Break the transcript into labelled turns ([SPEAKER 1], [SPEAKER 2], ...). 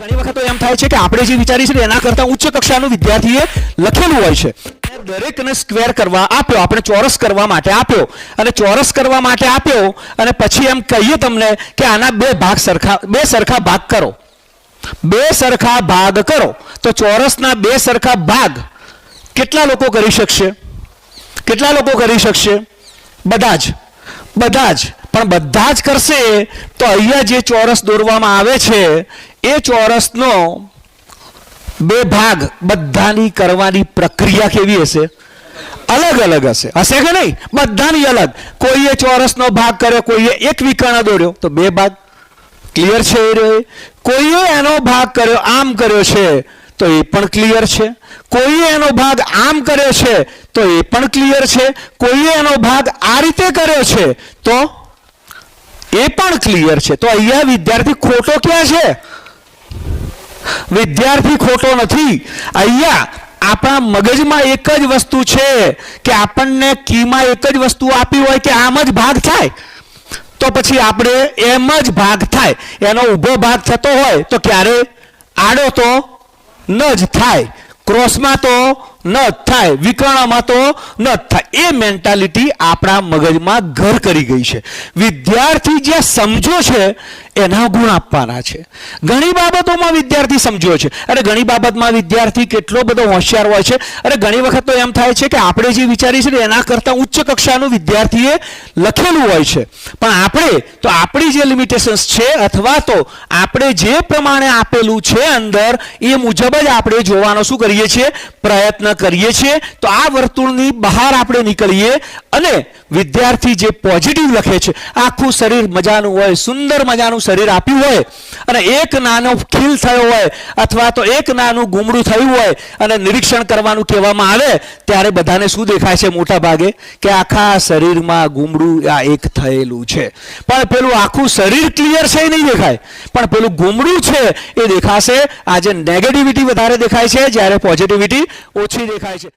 [SPEAKER 1] ઘણી વખત એમ થાય છે કે આપણે જે વિચારી છે એના કરતા ઉચ્ચ કક્ષાનું વિદ્યાર્થીએ લખેલું હોય છે. દરેકને સ્ક્વેર કરવા આપ્યો, આપણે ચોરસ કરવા માટે આપ્યો. અને ચોરસ કરવા માટે આપ્યો અને પછી એમ કહીએ તમને કે આના બે ભાગ સરખા, બે સરખા ભાગ કરો. બે સરખા ભાગ કરો. તો ચોરસના બે સરખા ભાગ કેટલા લોકો કરી શકશે? કેટલા લોકો કરી શકશે? બધા જ. બધા જ. પણ બધા જ કરશે તો અહીંયા જે ચોરસ દોરવામાં આવે છે, એ ચોરસનો બે ભાગ બધાની કરવાની પ્રક્રિયા કેવી હશે? અલગ અલગ હશે. હશે કે નહીં? બધાની અલગ. કોઈએ ચોરસનો ભાગ કર્યો, કોઈએ એક વિકર્ણ દોર્યો, તો બે ભાગ ક્લિયર છે એ? કોઈએ એનો ભાગ કર્યો, આમ કર્યો છે, તો એ પણ ક્લિયર છે. કોઈએ એનો ભાગ આમ કર્યો છે, તો એ પણ ક્લિયર છે. કોઈએ એનો ભાગ આ રીતે કર્યો છે, તો એ પણ ક્લિયર છે. તો અહીંયા વિદ્યાર્થી ખોટો ક્યાં છે? વિદ્યાર્થી ખોટો નથી. અહીંયા આપણા મગજમાં એક જ વસ્તુ છે કે આપણને કીમાં એક જ વસ્તુ આપી હોય કે આમ જ ભાગ થાય. તો પછી આપણે એમ જ ભાગ થાય. એનો ઊભો ભાગ થતો હોય તો ક્યારે? આડો તો ન જ થાય. ક્રોસમાં તો ન થાય, વિકર્ણમાં તો ન થાય. એ મેન્ટાલિટી આપણા મગજમાં ઘર કરી ગઈ છે. વિદ્યાર્થી જે સમજો છે, એના ગુણ આપવાના છે. ઘણી બાબતોમાં વિદ્યાર્થી સમજ્યો છે. અરે ઘણી બાબતમાં વિદ્યાર્થી કેટલો બધો હોશિયાર હોય છે. અરે ઘણી વખત તો એમ થાય છે કે આપણે જે વિચારીએ છીએ એના કરતાં ઉચ્ચ કક્ષાનું વિદ્યાર્થીએ લખેલું હોય છે. પણ આપણે, તો આપણી જે લિમિટેશન્સ છે, અથવા તો આપણે જે પ્રમાણે આપેલું છે અંદર, એ મુજબ જ આપણે જોવાનો શું કરીએ છીએ પ્રયત્ન કરીએ છીએ તો આ વર્તુળની બહાર આપણે નીકળીએ અને વિદ્યાર્થી જે પોઝિટિવ લખે છે, આખું શરીર મજાનું હોય, સુંદર મજાનું શરીર આપ્યું હોય, અને એક નાનો ખીલ થયો હોય, અથવા તો એક નાનું ગુમડું થયું હોય, અને નિરીક્ષણ કરવાનું કહેવામાં આવે, ત્યારે બધાને શું દેખાય છે મોટા ભાગે? કે આખા શરીરમાં ગુમડું આ એક થયેલું છે. પણ પેલું આખું શરીર ક્લિયર છે એ નહીં દેખાય. પણ પેલું ગુમડું છે એ દેખાશે. આજે નેગેટિવિટી વધારે દેખાય છે, જ્યારે પોઝિટિવિટી ઓછી દેખાય છે.